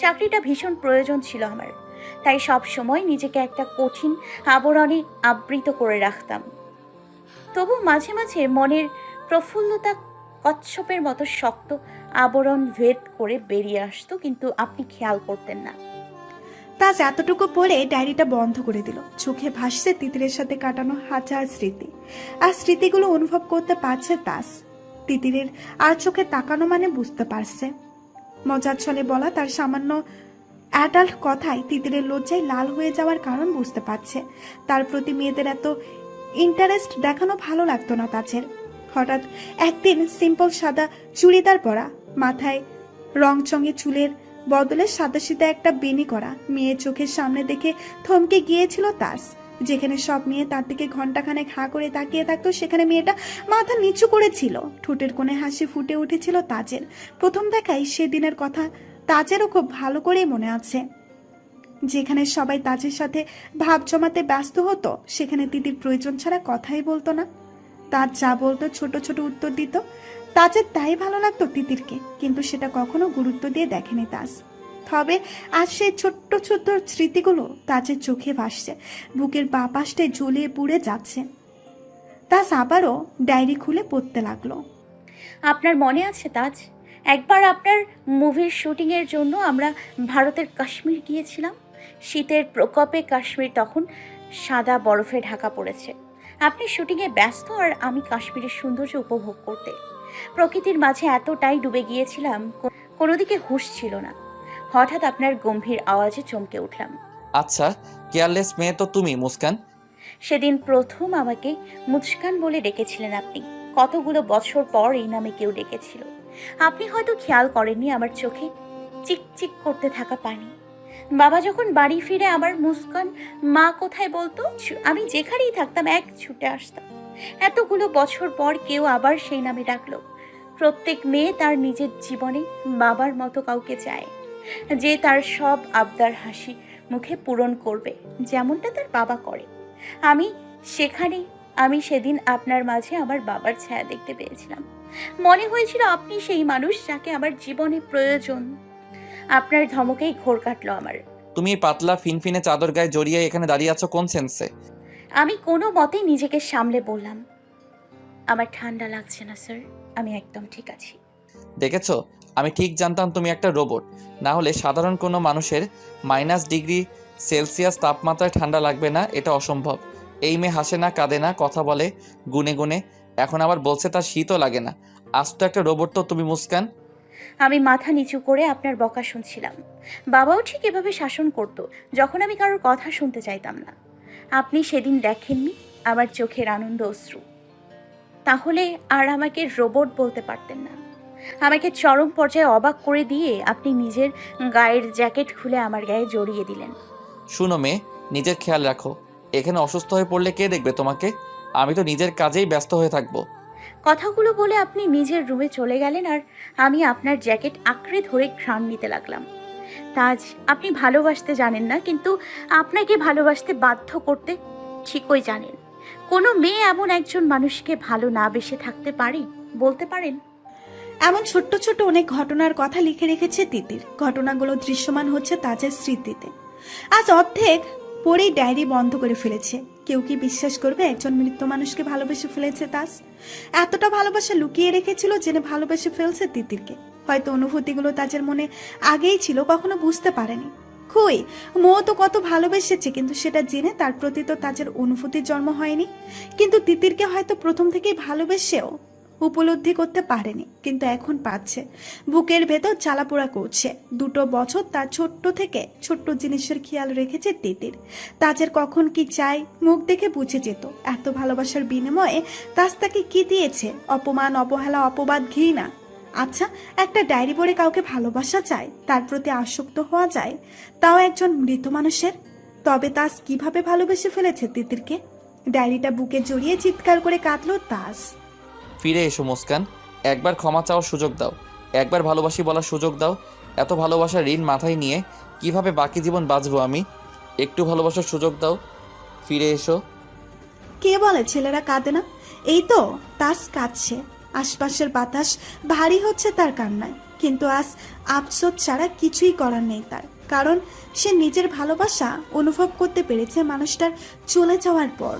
চাকরিটা ভীষণ প্রয়োজন ছিল আমার। তাই সব সময় নিজেকে একটা কঠিন আবরণে আবৃত করে রাখতাম। তবু মাঝে মাঝে মনের প্রফুল্লতা কচ্ছপের মতো শক্ত আবরণ ভেদ করে বেরিয়ে আসতো, কিন্তু আপনি খেয়াল করতেন না। তাজ এতটুকু বলে ডায়েরিটা বন্ধ করে দিল। চোখে ভাসছে তিতিরের সাথে কাটানো হাজার স্মৃতি। আর স্মৃতিগুলো অনুভব করতে পারছে তাস। তিতিরের আর চোখে তাকানো মানে বুঝতে পারছে। মজার ছলে বলা তার সামান্য অ্যাডাল্ট কথায় তিতিরের লজ্জায় লাল হয়ে যাওয়ার কারণ বুঝতে পারছে। তার প্রতি মেয়েদের এত ইন্টারেস্ট দেখানো ভালো লাগতো না তাছের হঠাৎ একদিন সিম্পল সাদা চুড়িদার পরা, মাথায় রংচঙে চুলের বদলে সাদা সিধা একটা বেনি করা মেয়ে চোখের সামনে দেখে থমকে গিয়েছিল তাস। যেখানে সব মেয়ে তার দিকে ঘন্টাখানেক হাঁ করে তাকিয়ে থাকতো, সেখানে মেয়েটা মাথা নিচু করেছিল ঠোঁটের কোণে হাসি ফুটে উঠেছিল তাজের। প্রথম দেখাই সেদিনের কথা তাজেরও খুব ভালো করেই মনে আছে। যেখানে সবাই তাজের সাথে ভাব জমাতে ব্যস্ত হতো, সেখানে দিদির প্রয়োজন ছাড়া কথাই বলতো না। তার যা বলতো, ছোট ছোট উত্তর দিত। তাজের তাই ভালো লাগতো তিতিরকে কিন্তু সেটা কখনো গুরুত্ব দিয়ে দেখেনি তাজ। তবে আজ সেই ছোট্ট ছোট্ট স্মৃতিগুলো তাজের চোখে ভাসছে। বুকের বা পাশটায় জ্বলিয়ে পুড়ে যাচ্ছে। তাজ আবারও ডায়েরি খুলে পড়তে লাগল। আপনার মনে আছে তাজ? একবার আপনার মুভির শুটিংয়ের জন্য আমরা ভারতের কাশ্মীর গিয়েছিলাম। শীতের প্রকোপে কাশ্মীর তখন সাদা বরফে ঢাকা পড়েছে। আপনি শুটিংয়ে ব্যস্ত আর আমি কাশ্মীরের সৌন্দর্য উপভোগ করতে। প্রকৃতির মাঝে এতটাই ডুবে গিয়েছিলাম, কো- কোনো দিকে হুঁশ ছিল না। হঠাৎ আপনার গম্ভীর আওয়াজে চমকে উঠলাম। আচ্ছা কেয়ারলেস মেয়ে তো তুমি মুস্কান। সেদিন প্রথম আমাকে মুস্কান বলে ডেকেছিলেন আপনি। কতগুলো বছর পর এই নামে কেউ ডেকেছিল। আপনি হয়তো খেয়াল করেননি আমার চোখে চিকচিক করতে থাকা পানি। বাবা যখন বাড়ি ফিরে আমার মুস্কান মা কোথায় বলতো? আমি যেখানেই থাকতাম এক ছুটে আসতাম। এতগুলো বছর পর কেউ আবার সেই নামে ডাকলো। প্রত্যেক মেয়ে তার নিজের জীবনে বাবার মতো কাউকে চায়। যে তার সব আবদার হাসি মুখে পূরণ করবে যেমনটা তার বাবা করে। আমি সেখানে আমি সেদিন আপনার মাঝে আমার বাবার ছায়া দেখতে পেয়েছিলাম। মনে হয়েছিল আপনি সেই মানুষ যাকে আমার জীবনে প্রয়োজন। আপনার ধমকেই ঘোর কাটলো আমার। তুমি এই পাতলা ফিনফিনে চাদর গায়ে জড়িয়ে এখানে দাঁড়িয়ে আছো কোন সেন্সে? আমি কোনো মতেই নিজেকে সামলে বললাম আমার ঠান্ডা লাগছে না স্যার। আমি একদম ঠিক আছি। দেখেছ? আমি ঠিক জানতাম তুমি একটা রোবট। না হলে সাধারণ কোনো মানুষের মাইনাস ডিগ্রি সেলসিয়াস তাপমাত্রায় ঠান্ডা লাগবে না, এটা অসম্ভব। এই মেয়ে হাসে না, কাঁদে না, কথা বলে, গুনে গুনে। এখন আবার বলছে তার শীতও লাগে না। আজ তো একটা রোবট তো তুমি, মুস্কান। আমি মাথা নিচু করে আপনার বকা শুনছিলাম। বাবাও ঠিক এভাবে শাসন করত, যখন আমি কারোর কথা শুনতে চাইতাম না। আপনি সেদিন দেখেননি আমার চোখের আনন্দ অশ্রু। তাহলে আর আমাকে রোবট বলতে পারতেন না। আমাকে চরম পর্যায়ে অবাক করে দিয়ে আপনি নিজের গায়ের জ্যাকেট খুলে আমার গায়ে জড়িয়ে দিলেন। শুনো মেয়ে নিজের খেয়াল রাখো। এখানে অসুস্থ হয়ে পড়লে কে দেখবে তোমাকে? আমি তো নিজের কাজেই ব্যস্ত হয়ে থাকব। কথাগুলো বলে আপনি নিজের রুমে চলে গেলেন আর আমি আপনার জ্যাকেট আঁকড়ে ধরে ঘ্রাণ নিতে লাগলাম। তাজ আপনি ভালোবাসতে জানেন না কিন্তু আপনাকে ভালোবাসতে বাধ্য করতে ঠিকই জানেন। কোনো মেয়ে এমন একজন মানুষকে ভালো না বেসে থাকতে পারে বলতে পারেন? এমন ছোট্ট ছোট্ট অনেক ঘটনার কথা লিখে রেখেছে তিতির। ঘটনাগুলো দৃশ্যমান হচ্ছে তাজের স্মৃতিতে। আজ অর্ধেক পরেই ডায়েরি বন্ধ করে ফেলেছে। কেউ কি বিশ্বাস করবে একজন মৃত মানুষকে ভালোবেসে ফেলেছে তাজ? এতটা ভালোবাসা লুকিয়ে রেখেছিল জেনে ভালোবেসে ফেলছে তিতিরকে। হয়তো অনুভূতিগুলো তাজের মনে আগেই ছিল, কখনো বুঝতে পারেনি। খুই মো তো কত ভালোবেসেছে, কিন্তু সেটা জেনে তার প্রতি তো তাজের অনুভূতির জন্ম হয়নি। কিন্তু তিতিরকে হয়তো প্রথম থেকেই ভালোবেসেও উপলব্ধি করতে পারেনি, কিন্তু এখন পাচ্ছে। বুকের ভেতর জ্বালাপোড়া করছে। দুটো বছর তার ছোট্ট থেকে ছোট্ট জিনিসের খেয়াল রেখেছে তিতির। তাজের কখন কি চাই মুখ দেখে বুঝে যেত। এত ভালোবাসার বিনিময়ে তাজ তাকে কি দিয়েছে? অপমান, অবহেলা, অপবাদ ঘৃণা? আচ্ছা একটা ডায়েরি পড়ে কাউকে ভালোবাসা চায়, তার প্রতি আসক্ত হওয়া যায়? তাও একজন মৃত মানুষের? তবে তাজ কীভাবে ভালোবেসে ফেলেছে তিতিরকে? ডায়েরিটা বুকে জড়িয়ে চিৎকার করে কাঁদল তাজ। ফিরে এসো মুস্কান। একবার ক্ষমা চাওয়ার সুযোগ দাও। একবার ভালোবাসি বলার সুযোগ দাও। এত ভালোবাসার ঋণ মাথায় নিয়ে কীভাবে বাকি জীবন বাঁচবো আমি? একটু ভালোবাসার সুযোগ দাও। ফিরে এসো। কে বলে ছেলেরা কাঁদে না? এই তো, তাস কাঁদছে। আশপাশের বাতাস ভারী হচ্ছে তার কান্নায়। কিন্তু আজ আফসোস ছাড়া কিছুই করার নেই তার। কারণ সে নিজের ভালোবাসা অনুভব করতে পেরেছে মানুষটার চলে যাওয়ার পর।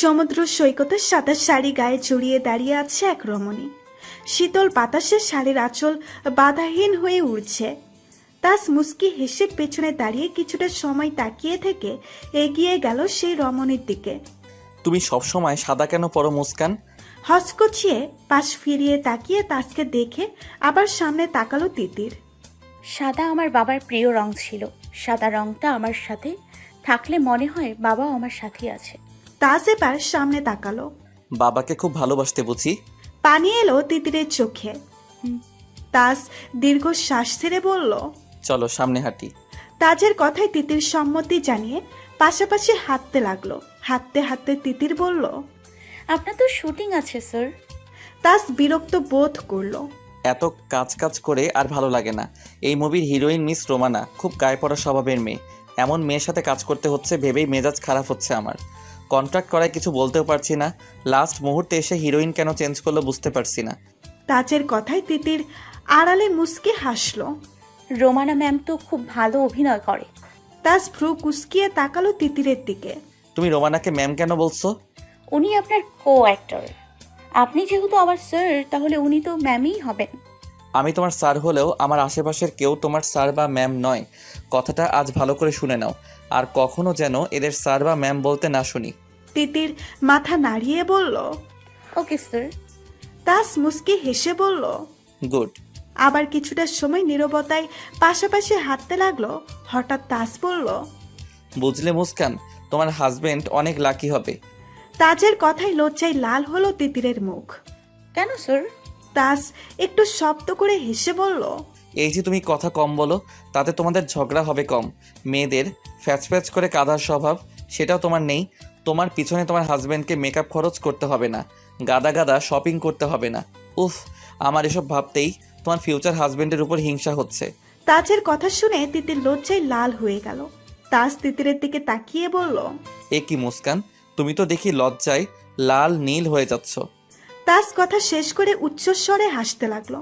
সমুদ্র সৈকতে সাদা শাড়ি গায়ে জড়িয়ে দাঁড়িয়ে আছে এক রমণী। শীতল বাতাসে শাড়ির আঁচল বাধাহীন হয়ে উড়ছে। তাস মুস্কি হেসে পেছনে দাঁড়িয়ে কিছুটা সময় তাকিয়ে থেকে এগিয়ে গেল সেই রমণীর দিকে। তুমি সবসময় সাদা কেন পরো মুস্কান? হসকচিয়ে পাশ ফিরিয়ে তাকিয়ে তাসকে দেখে আবার সামনে তাকালো তিতির। সাদা আমার বাবার প্রিয় রং ছিল। সাদা রংটা আমার সাথে থাকলে মনে হয় বাবাও আমার সাথে আছে। তাস এবার সামনে তাকালো। বাবাকে খুব ভালোবাসতে বুঝি? পানি এলো তিতিরের চোখে। তাস দীর্ঘ শ্বাস ছেড়ে বলল চলো সামনে হাঁটি। তাজের কথায় তিতির সম্মতি জানিয়ে পাশাপাশি হাঁটতে লাগল। হাঁটতে হাঁটতে তিতির বলল আপনার তো শুটিং আছে স্যার। তাস বিরক্ত বোধ করল। এত কাজ কাজ করে আর ভালো লাগে না। এই মুভির হিরোইন মিস রোমানা খুব গায়ে পড়া স্বভাবের মেয়ে। এমন মেয়ের সাথে কাজ করতে হচ্ছে ভেবেই মেজাজ খারাপ হচ্ছে আমার। কন্ট্রাক্ট করায় কিছু বলতেও পারছি না। লাস্ট মুহূর্তে এসে হিরোইন কেন চেঞ্জ করল বুঝতে পারছি না। তাজের কথায় তিতির আড়ালে মুস্কি হাসলো। রোমানা ম্যাম তো খুব ভালো অভিনয় করে। তাজ ভ্রু কুসকিয়ে তাকালো তিতিরের দিকে। তুমি রোমানাকে ম্যাম কেন বলছো? উনি আপনার কো অ্যাক্টর আপনি যেহেতু আবার স্যার তাহলে উনি তো ম্যামই হবেন। আমি তোমার স্যার হলেও আমার আশেপাশের কেউ তোমার স্যার বা ম্যাম নয়। কথাটা আজ ভালো করে শুনে নাও। আর কখনো যেন এদের স্যার বা ম্যাম বলতে না শুনি। তিতির মাথা নাড়িয়ে বলল ওকে স্যার। তাস মুস্কি হেসে বলল গুড। আবার কিছুটা সময় নীরবতায় পাশাপাশি হাঁটতে লাগল। হঠাৎ তাস বলল বুঝলে মুস্কান তোমার হাজবেন্ড অনেক লাকি হবে। তাজের কথায় লজ্জায় লাল হলো তিতিরের মুখ। কেন স্যার? তাস একটু শব্দ করে হেসে বলল এই যে তুমি কথা কম বলো তাতে তোমাদের ঝগড়া হবে কম। মেয়েদের ফ্যাচ ফ্যাচ করে কাঁদার স্বভাব সেটাও তোমার নেই। তোমার পিছনে তোমার হাজব্যান্ডকে মেকআপ খরচ করতে হবে না গাদা গাদা শপিং করতে হবে না। উফ আমার এসব ভাবতেই তোমার ফিউচার হাজব্যান্ডের উপর হিংসা হচ্ছে। তাজের কথা শুনে তিতির লজ্জায় লাল হয়ে গেল। তাজ তিতিরের দিকে তাকিয়ে বলল এ কি মুস্কান তুমি তো দেখি লজ্জায় লাল নীল হয়ে যাচ্ছ। তাজ কথা শেষ করে উচ্চস্বরে হাসতে লাগল।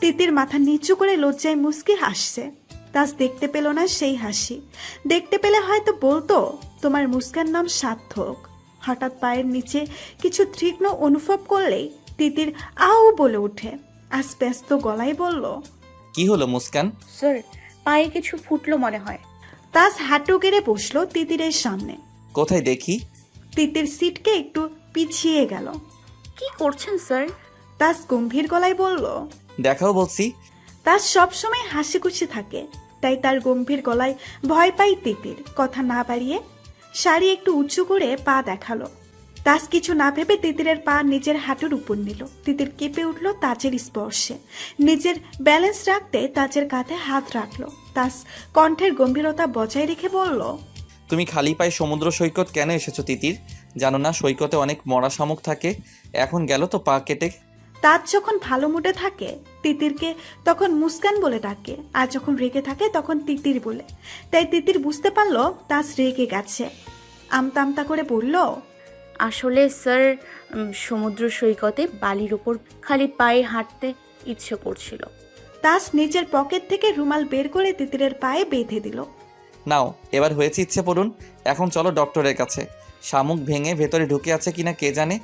তিতির মাথা নিচু করে লজ্জায় মুস্কি হাসছে। তাজ দেখতে পেল না সেই হাসি। দেখতে পেলে হয়তো বলতো তোমার মুস্কান নাম সার্থক। হঠাৎ পায়ের নিচে কিছু তীক্ষ্ণ অনুভব করলেই তিতির আও বলে ওঠে। আজ ব্যস্ত গলায় বলল কি হলো মুস্কান স্যার পায়ে কিছু ফুটলো মনে হয়। তাজ হাঁটু গেড়ে বসল তিতিরের সামনে। কোথায় দেখি? তিতির সিটকে একটু পিছিয়ে গেল। কি করছেন স্যার? তাস গম্ভীর গলায় বলল দেখাও বলছি। তার সবসময় হাসি খুশি থাকে তাই তার গম্ভীর গলায় ভয় পাই তিতির। কথা না বাড়িয়ে শাড়ি একটু উঁচু করে পা দেখাল। তাস কিছু না ভেবে তিতিরের পা নিজের হাঁটুর উপর নিল। তিতির কেঁপে উঠল তাজের স্পর্শে। নিজের ব্যালেন্স রাখতে তাজের কাঁধে হাত রাখল। তাস কণ্ঠের গম্ভীরতা বজায় রেখে বলল তুমি খালি পায়ে সমুদ্র সৈকত কেন এসেছ তিতির? জানো না সৈকতে অনেক মরা শামুক থাকে। এখন গেল তো পা কেটে। তাজ যখন ভালো মুডে থাকে তিতিরকে তখন মুস্কান বলে ডাকে। আর যখন রেগে থাকে তখন তিতির বলে। তাই তিতির বুঝতে পারল তাজ রেগে গেছে। আমতা আমতা করে বলল আসলে স্যার উম, সমুদ্র সৈকতে বালির ওপর খালি পায়ে হাঁটতে ইচ্ছে করছিল। তাজ নিজের পকেট থেকে রুমাল বের করে তিতিরের পায়ে বেঁধে দিল। নাও এবার হয়েছে ইচ্ছে পড়ুন এখন চলো ডক্টরের কাছে। শামুক ভেঙে ভেতরে ঢুকে আছে কিনা কে জানে?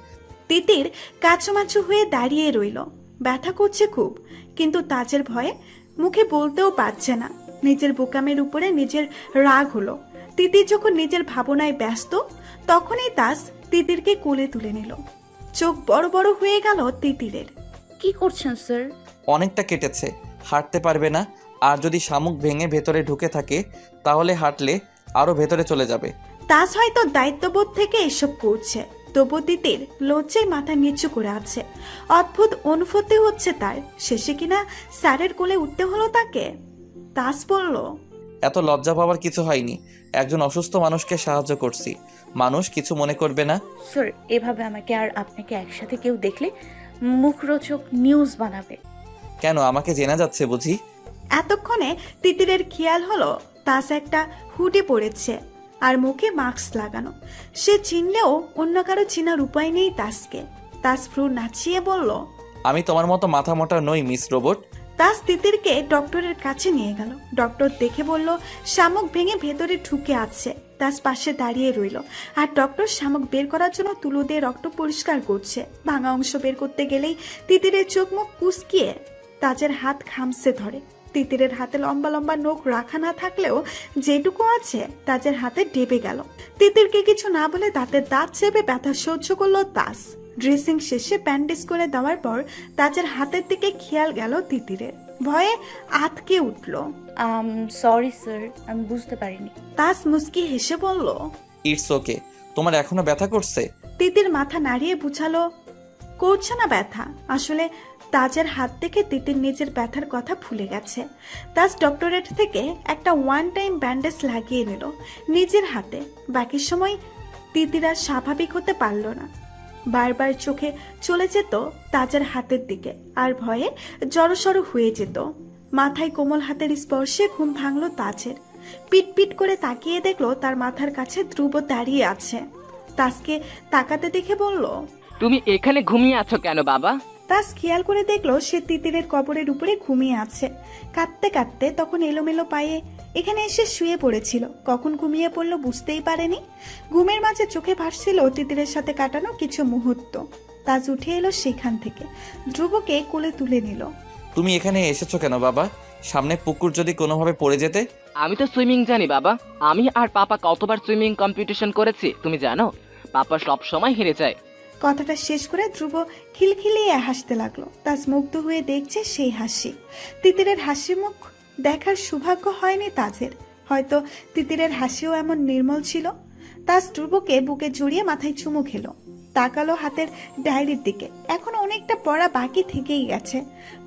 তিতির কাচুমাচু হয়ে দাঁড়িয়ে রইল। ব্যথা করছে খুব কিন্তু তাজের ভয়ে মুখে বলতেও পারছে না। নিজের বোকামের উপরে নিজের রাগ হলো। তিতির যখন নিজের ভাবনায় ব্যস্ত তখনই তাজ তিতিরকে কোলে তুলে নিল। চোখ বড় বড় হয়ে গেল তিতিরের। কি করছেন স্যার? অনেকটা কেটেছে হাঁটতে পারবে না। আর যদি শামুক ভেঙে ভেতরে ঢুকে থাকে তাহলে হাঁটলে আরও ভেতরে চলে যাবে। তাজ হয়তো দায়িত্ববোধ থেকে এসব করছে। তবু তিতির লজ্জায় মাথা নিচু করে আছে। অদ্ভুত অনুভূতি হচ্ছে তার। শেষে কিনা স্যারের কোলে উঠতে হলো তাকে? তাস বলল এত লজ্জা পাওয়ার কিছু হয়নি। একজন অসুস্থ মানুষকে সাহায্য করছি। মানুষ কিছু মনে করবে না। স্যার এভাবে আমাকে আর আপনাকে একসাথে কেউ দেখলে মুখরোচক নিউজ বানাবে। কেন? আমাকে জেনা যাচ্ছে বুঝি? এতক্ষণে তিতিরের খেয়াল হলো তাস একটা হুডি পড়েছে। আর মুখে মাস্ক লাগানো। সে চিনলেও অন্য কারও চিনার উপায় নেই তাসকে। তাস ফ্রু নাচিয়ে বলল আমি তোমার মতো মাথা মোটা নই মিস রোবট। তাস তিতিরকে ডক্টরের কাছে নিয়ে গেল। ডক্টর দেখে বলল শামুক ভেঙে ভেতরে ঢুকে আছে। তাস পাশে দাঁড়িয়ে রইল। আর ডক্টর শামুক বের করার জন্য তুলো দিয়ে রক্ত পরিষ্কার করছে। ভাঙা অংশ বের করতে গেলেই তিতিরের চোখ মুখ কুচকিয়ে তাজের হাত খামসে ধরে। তিতিরের হাতে লম্বা লম্বা নখ রাখা না থাকলেও যেটুকু আছে তাজের হাতে ডেবে গেল। তিতিরকে কিছু না বলে দাঁতের দাঁত চেপে ব্যথা সহ্য করল তাস। ড্রেসিং শেষে প্যান্ডেজ করে দেওয়ার পর তাজের হাতের দিকে খেয়াল গেল তিতিরের। ভয়ে আতকে উঠল। সরি স্যার আমি বুঝতে পারিনি। তাস মুস্কি হেসে বলল ইটস ওকে তোমার এখনও ব্যথা করছে? তিতির মাথা নাড়িয়ে বুঝালো করছে না ব্যথা। আসলে তাজের হাত থেকে তিতির নিজের ব্যথার কথা ভুলে গেছে। তাজ ডক্টরেট থেকে একটা ওয়ান টাইম ব্যান্ডেজ লাগিয়ে নিল নিজের হাতে। বাকি সময় তিতির স্বাভাবিক হতে পারল না। বারবার চোখে চলে যেত তাজের হাতের দিকে আর ভয়ে জড়সড় হয়ে যেত। মাথায় কোমল হাতের স্পর্শে ঘুম ভাঙল তাজের। পিট পিট করে তাকিয়ে দেখল তার মাথার কাছে ধ্রুব দাঁড়িয়ে আছে। তাসকে তাকাতে দেখে বলল তুমি এখানে ঘুমিয়ে আছো কেন বাবা? তাস খেয়াল করে দেখল সে তিতিরের কবরের উপরে ঘুমিয়ে আছে। কাঁদতে কাঁদতে তখন এলোমেলো পায়ে এখানে এসে শুয়ে পড়েছিল। কখন ঘুমিয়ে পড়ল বুঝতেই পারেনি। ঘুমের মাঝে চোখে ভাসছিল তিতিরের সাথে কাটানো কিছু মুহূর্ত। তাজ উঠে এলো সেখান থেকে। ধ্রুবকে কোলে তুলে নিল। তুমি এখানে এসেছ কেন বাবা? সামনে পুকুর যদি কোনোভাবে পড়ে যেতে? আমি তো সুইমিং জানি বাবা। আমি আর পাপা কতবার সুইমিং কম্পিটিশন করেছি তুমি জানো? পাপা সব সময় হেরে যায়। কথাটা শেষ করে ধ্রুব খিলখিলিয়ে হাসতে লাগল। তাজ মুগ্ধ হয়ে দেখছে সেই হাসি। তিতিরের হাসি মুখ দেখার সৌভাগ্য হয়নি তাজের। হয়তো তিতিরের হাসিও এমন নির্মল ছিল। তাজ ধ্রুবকে বুকে জড়িয়ে মাথায় চুমু খেলো। তাকালো হাতের ডায়েরির দিকে। এখন অনেকটা পড়া বাকি থেকেই গেছে।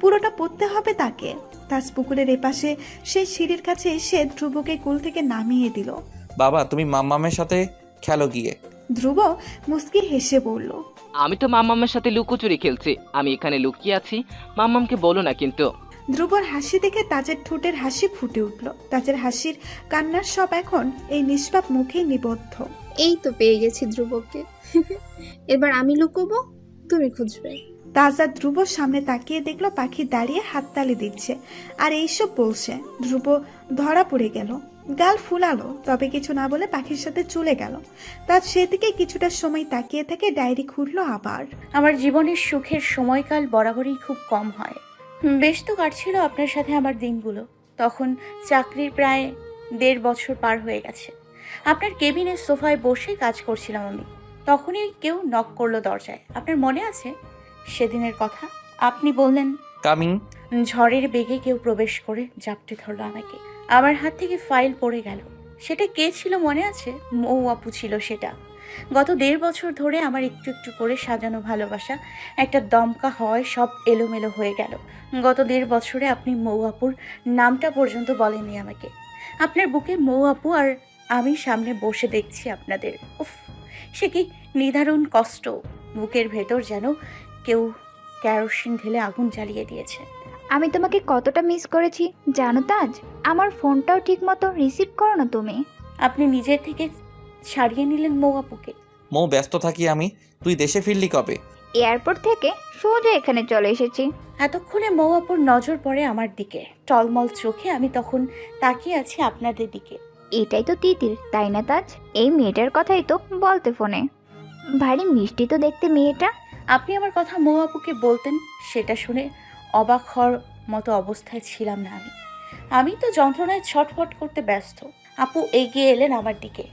পুরোটা পড়তে হবে তাকে। তাজ পুকুরের এপাশে সেই সিঁড়ির কাছে এসে ধ্রুবকে কুল থেকে নামিয়ে দিল। বাবা, তুমি মাম্মামের সাথে খেলো গিয়ে। ধ্রুব মুস্কি হেসে বলল আমি তো মাম্মামের সাথে লুকোচুরি খেলছি। আমি এখানে লুকিয়ে আছি। মাম্মামকে বলো না কিন্তু। ধ্রুবর হাসি দেখে তাজের ঠোঁটের হাসি ফুটে উঠল। তাজের হাসির কান্নার সব এখন এই নিষ্পাপ মুখেই নিবদ্ধ। এই তো পেয়ে গেছি ধ্রুবকে। এবার আমি লুকোবো তুমি খুঁজবে। তাজা ধ্রুব সামনে তাকিয়ে দেখল পাখি দাঁড়িয়ে হাততালি দিচ্ছে। আর এইসব বলছে। ধ্রুব ধরা পড়ে গেল। গাল ফুলালো তবে কিছু না বলে পাখির সাথে চলে গেল। তার সেদিকে কিছুটা সময় তাকিয়ে থেকে ডায়েরি খুললো আবার। আমার জীবনের সুখের সময়কাল বরাবরই খুব কম হয়। বেশ তো কাটছিল আপনার সাথে আমার দিনগুলো। তখন চাকরির প্রায় দেড় বছর পার হয়ে গেছে। আপনার কেবিনের সোফায় বসে কাজ করছিলাম আমি। তখনই কেউ নক করল দরজায়। আপনার মনে আছে? সেদিনের কথা। আপনি বললেন কামিং। ঝড়ের বেগে কেউ প্রবেশ করে জাপটে ধরলো আমাকে। আমার হাত থেকে ফাইল পড়ে গেল। সেটা কে ছিল মনে আছে? মৌ আপু ছিল সেটা। গত দেড় বছর ধরে আমার একটু একটু করে সাজানো ভালোবাসা একটা দমকা হয় সব এলোমেলো হয়ে গেল। গত দেড় বছরে আপনি মৌ আপুর নামটা পর্যন্ত বলেননি আমাকে। আপনার বুকে মৌ আপু আর আমি সামনে বসে দেখছি আপনাদের। উফ, সে কি নিদারুণ কষ্ট। বুকের ভেতর যেন কেউ ক্যারোসিন ঢেলে আগুন জ্বালিয়ে দিয়েছে। আমি তোমাকে কতটা মিস করেছি জানো তাজ আমার ফোনটাও ঠিকমতো রিসিভ করো না তুমি। আপনি নিজের থেকে সারিয়ে নিলেন মৌ আপুকে। মৌ ব্যস্ত থাকি আমি। তুই দেশে ফিরলি কবে? এয়ারপোর্ট থেকে সোজা এখানে চলে এসেছি। এতক্ষণে মৌ আপুর নজর পড়ে আমার দিকে। টলমল চোখে আমি তখন তাকিয়ে আছি আপনাদের দিকে। এটাই তো তিতির তাই না তাজ? এই মেয়েটার কথাই তো বলতে ফোনে। ভারী মিষ্টি তো দেখতে মেয়েটা। আপনি আমার কথা মৌ আপুকে বলতেন সেটা শুনে অবাক হওয়ার মতো অবস্থায় ছিলাম না আমি। আমি তো যন্ত্রণায় ছটফট করতে ব্যস্ত। আপু এগিয়ে এলেন আমার দিকে।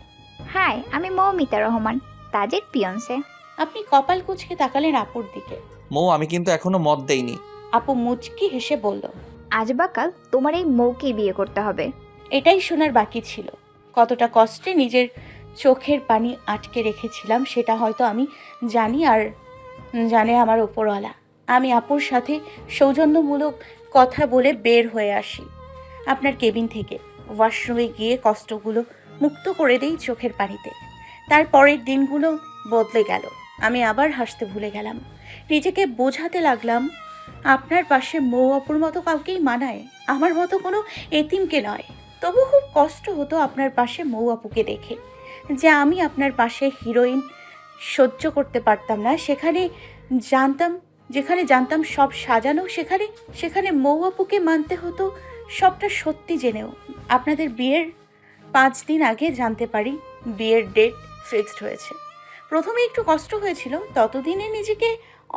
হাই আমি মৌমিতা রহমান তাজের পিয়ন্সে। আপনি কপাল কুচকে তাকালেন আপুর দিকে। মৌ আমি কিন্তু এখনও মত দেইনি। আপু মুচকি হেসে বলল আজ বাকাল তোমার এই মৌকে বিয়ে করতে হবে। এটাই শোনার বাকি ছিল। কতটা কষ্টে নিজের চোখের পানি আটকে রেখেছিলাম সেটা হয়তো আমি জানি আর জানে আমার ওপরওয়ালা আমি আপুর সাথে সৌজন্যমূলক কথা বলে বের হয়ে আসি। আপনার কেবিন থেকে ওয়াশরুমে গিয়ে কষ্টগুলো মুক্ত করে দেই চোখের পানিতে। তার পরের দিনগুলো বদলে গেল। আমি আবার হাসতে ভুলে গেলাম। নিজেকে বোঝাতে লাগলাম, আপনার পাশে মৌ অপুর মতো কাউকেই মানায়, আমার মতো কোনো এতিমকে নয়। তবু খুব কষ্ট হতো আপনার পাশে মৌ আপুকে দেখে। যে আমি আপনার পাশে হিরোইন সহ্য করতে পারতাম না, সেখানে জানতাম যেখানে জানতাম সব সাজানো, সেখানে সেখানে মৌ আপুকে মানতে হতো সবটা সত্যি জেনেও। আপনাদের বিয়ের পাঁচ দিন আগে জানতে পারি বিয়ের ডেট ফিক্সড হয়েছে। প্রথমে একটু কষ্ট হয়েছিল, ততদিনে নিজেকে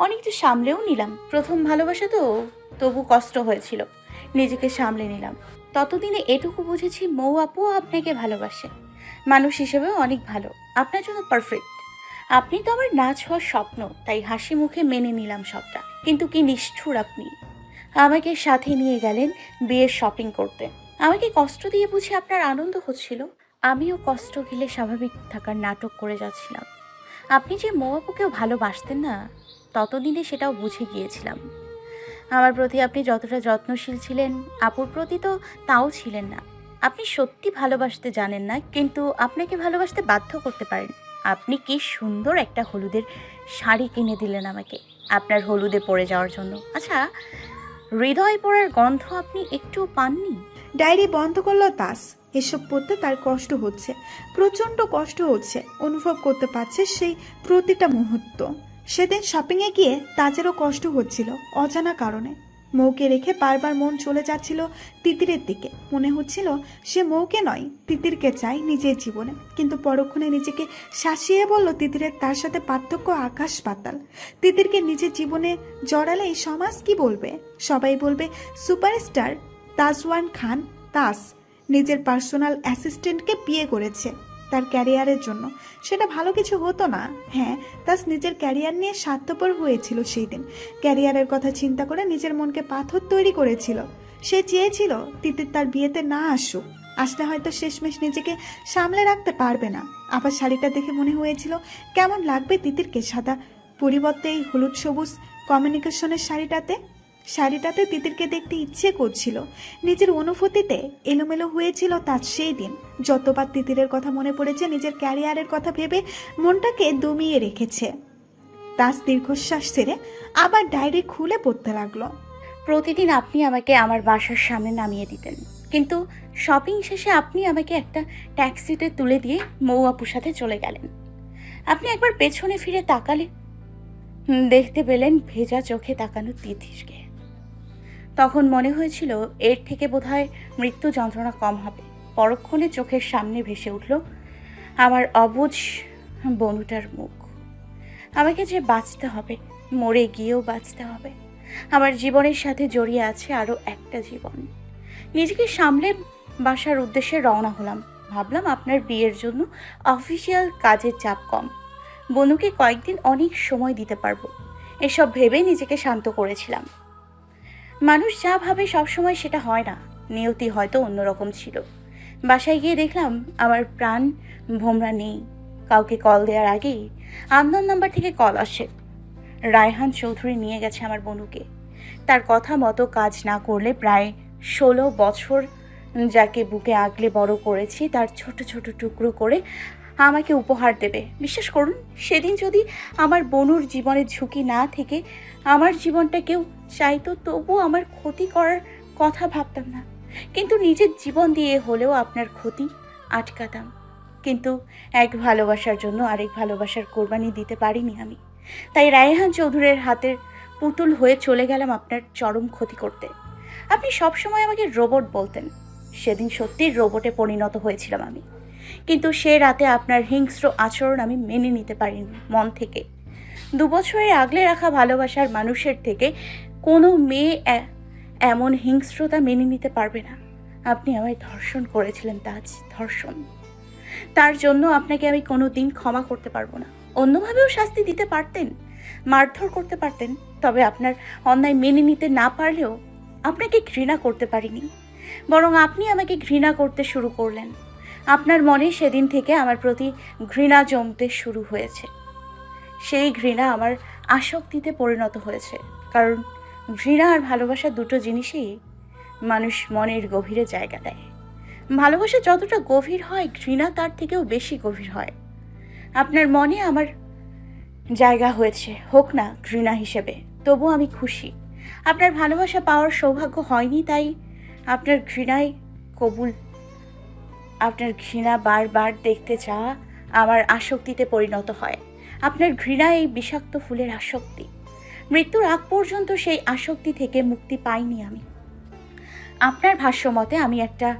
অনেকটা সামলেও নিলাম। প্রথম ভালোবাসা তো তবু কষ্ট হয়েছিল, নিজেকে সামলে নিলাম। ততদিনে এটুকু বুঝেছি মৌ আপুও আপনাকে ভালোবাসে। মানুষ হিসেবেও অনেক ভালো। আপনার জন্য পারফেক্ট আপনি তো আমার নাচ হওয়ার স্বপ্ন, তাই হাসি মুখে মেনে নিলাম সবটা। কিন্তু কি নিষ্ঠুর আপনি। আমাকে সাথে নিয়ে গেলেন বিয়ের শপিং করতে। আমাকে কষ্ট দিয়ে বুঝি আপনার আনন্দ হচ্ছিল। আমিও কষ্ট গেলে স্বাভাবিক থাকার নাটক করে যাচ্ছিলাম। আপনি যে মৌয়াপুকেও ভালোবাসতেন না, ততদিনে সেটাও বুঝে গিয়েছিলাম। আমার প্রতি আপনি যতটা যত্নশীল ছিলেন, আপুর প্রতি তো তাও ছিলেন না। আপনি সত্যি ভালোবাসতে জানেন না, কিন্তু আপনাকে ভালোবাসতে বাধ্য করতে পারেন। আপনি কি সুন্দর একটা হলুদের শাড়ি কিনে দিলেন আমাকে আপনার হলুদে পড়ে যাওয়ার জন্য। আচ্ছা হৃদয় পড়ার গন্ধ আপনি একটুও পাননি? ডায়েরি বন্ধ করল তাস। এসব পড়তে তার কষ্ট হচ্ছে, প্রচণ্ড কষ্ট হচ্ছে, অনুভব করতে পারছে সেই প্রতিটা মুহূর্ত। সেদিন শপিংয়ে গিয়ে তাজেরও কষ্ট হচ্ছিল অজানা কারণে। মৌকে রেখে বারবার মন চলে যাচ্ছিল তিতিরের দিকে। মনে হচ্ছিল সে মৌকে নয়, তিতিরকে চায় নিজের জীবনে। কিন্তু পরক্ষণে নিজেকে শাসিয়ে বলল তিতিরের তার সাথে পার্থক্য আকাশ পাতাল। তিতিরকে নিজের জীবনে জড়ালে এই সমাজ কি বলবে? সবাই বলবে, সুপারস্টার তাজওয়ান খান, তাস। নিজের পার্সোনাল অ্যাসিস্ট্যান্টকে বিয়ে করেছে। তার ক্যারিয়ারের জন্য। সেটা ভালো কিছু হতো না। হ্যাঁ তাস নিজের ক্যারিয়ার নিয়ে স্বার্থপর হয়েছিল সেই দিন ক্যারিয়ারের কথা চিন্তা করে নিজের মনকে পাথর তৈরি করেছিল। সে চেয়েছিল তিতির তার বিয়েতে না আসুক। আসলে হয়তো শেষমেশ নিজেকে সামলে রাখতে পারবে না। আবার শাড়িটা দেখে মনে হয়েছিল, কেমন লাগবে তিতিরকে সাদা পরিবর্তে এই হলুদ সবুজ কমিউনিকেশনের শাড়িটাতে? শাড়িটাতে তিতিরকে দেখতে ইচ্ছে করছিল। নিজের অনুভূতিতে এলোমেলো হয়েছিল তার সেই দিন। যতবার তিতিরের কথা মনে পড়েছে, নিজের ক্যারিয়ারের কথা ভেবে মনটাকে দমিয়ে রেখেছে। তাস দীর্ঘশ্বাস ছেড়ে আবার ডায়েরি খুলে পড়তে লাগল। প্রতিদিন আপনি আমাকে আমার বাসার সামনে নামিয়ে দিতেন। কিন্তু শপিং শেষে আপনি আমাকে একটা ট্যাক্সিতে তুলে দিয়ে মৌ আপুর সাথে চলে গেলেন। আপনি একবার পেছনে ফিরে তাকালে দেখতে পেলেন ভেজা চোখে তাকানো তিথিসকে তখন মনে হয়েছিল এর থেকে বোধহয় মৃত্যু যন্ত্রণা কম হবে। পরক্ষণে চোখের সামনে ভেসে উঠল, আমার অবুঝ বনুটার মুখ। আমাকে যে বাঁচতে হবে, মরে গিয়েও বাঁচতে হবে। আমার জীবনের সাথে জড়িয়ে আছে আরও একটা জীবন। নিজেকে সামলে বাসার উদ্দেশ্যে রওনা হলাম। ভাবলাম আপনার বিয়ের জন্য অফিসিয়াল কাজের চাপ কম। বনুকে কয়েকদিন অনেক সময় দিতে পারব। এসব ভেবে নিজেকে শান্ত করেছিলাম। মানুষ যা ভাবে সবসময় সেটা হয় না। নিয়তি হয়তো অন্যরকম ছিল। বাসায় গিয়ে দেখলাম, আমার প্রাণ ভোমরা নেই। কাউকে কল দেওয়ার আগেই আন্দোলন নাম্বার থেকে কল আসে। রায়হান চৌধুরী নিয়ে গেছে আমার বনুকে। তার কথা মতো কাজ না করলে প্রায় ষোলো বছর যাকে বুকে আগলে বড় করেছি, তার ছোট ছোট টুকরো করে আমাকে উপহার দেবে। বিশ্বাস করুন, সেদিন যদি আমার বনুর জীবনের ঝুঁকি না থেকে আমার জীবনটা কেউ চাইতো তবু আমার ক্ষতি করার কথা ভাবতাম না। কিন্তু নিজের জীবন দিয়ে হলেও আপনার ক্ষতি আটকাতাম। কিন্তু এক ভালোবাসার জন্য আরেক ভালোবাসার কোরবানি দিতে পারিনি আমি। তাই রায়হান চৌধুরীর হাতের পুতুল হয়ে চলে গেলাম আপনার চরম ক্ষতি করতে। আপনি সবসময় আমাকে রোবট বলতেন। সেদিন সত্যিই রোবটে পরিণত হয়েছিলাম আমি। কিন্তু সে রাতে আপনার হিংস্র আচরণ আমি মেনে নিতে পারিনি মন থেকে। দু বছরের আগলে রাখা ভালোবাসার মানুষের থেকে কোনো মেয়ে এমন হিংস্রতা মেনে নিতে পারবে না। আপনি আমায় ধর্ষণ করেছিলেন, তাজ, ধর্ষণ। তার জন্য আপনাকে আমি কোনো দিন ক্ষমা করতে পারব না। অন্যভাবেও শাস্তি দিতে পারতেন, মারধর করতে পারতেন, তবে আপনার অন্যায় মেনে নিতে না পারলেও আপনাকে ঘৃণা করতে পারিনি। বরং আপনি আমাকে ঘৃণা করতে শুরু করলেন। আপনার মনে সেদিন থেকে আমার প্রতি ঘৃণা জমতে শুরু হয়েছে। সেই ঘৃণা আমার আসক্তিতে পরিণত হয়েছে। কারণ ঘৃণা আর ভালোবাসা দুটো জিনিসই মানুষ মনের গভীরে জায়গা দেয়। ভালোবাসা যতটা গভীর হয়, ঘৃণা তার থেকেও বেশি গভীর হয়। আপনার মনে আমার জায়গা হয়েছে, হোক না ঘৃণা হিসেবে, তবু আমি খুশি। আপনার ভালোবাসা পাওয়ার সৌভাগ্য হয়নি, তাই আপনার ঘৃণায় কবুল। আপনার ঘৃণা বারবার দেখতে চাওয়া আমার আসক্তিতে পরিণত হয়। আপনার ঘৃণা এই বিষাক্ত ফুলের আসক্তি। মৃত্যুর আগ পর্যন্ত সেই আসক্তি থেকে মুক্তি পাইনি আমি। আপনার ভাষ্যমতে আমি একটা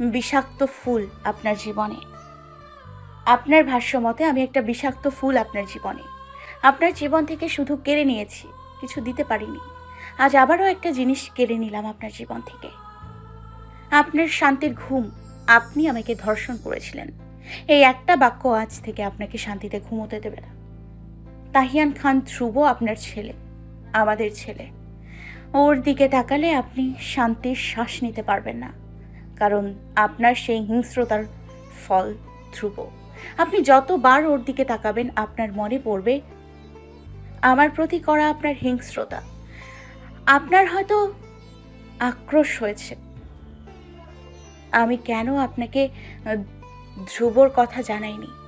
বিষাক্ত ফুল আপনার জীবনে। আপনার ভাষ্যমতে আমি একটা বিষাক্ত ফুল আপনার জীবনে। আপনার জীবন থেকে শুধু কেড়ে নিয়েছি, কিছু দিতে পারিনি। আজ আবারও একটা জিনিস কেড়ে নিলাম আপনার জীবন থেকে। আপনার শান্তির ঘুম আপনি আমাকে ধর্ষণ করেছিলেন। এই একটা বাক্য আজ থেকে আপনাকে শান্তিতে ঘুমোতে দেবে না। তাহিয়ান খান ধ্রুব আপনার ছেলে। আমাদের ছেলে। ওর দিকে তাকালে আপনি শান্তির শ্বাস নিতে পারবেন না। কারণ আপনার সেই হিংস্রতার ফল ধ্রুব। আপনি যতবার ওর দিকে তাকাবেন, আপনার মনে পড়বে, আমার প্রতি করা আপনার হিংস্রতা। আপনার হয়তো আক্রোশ হয়েছে। আমি কেন আপনাকে ধ্রুবর কথা জানাইনি?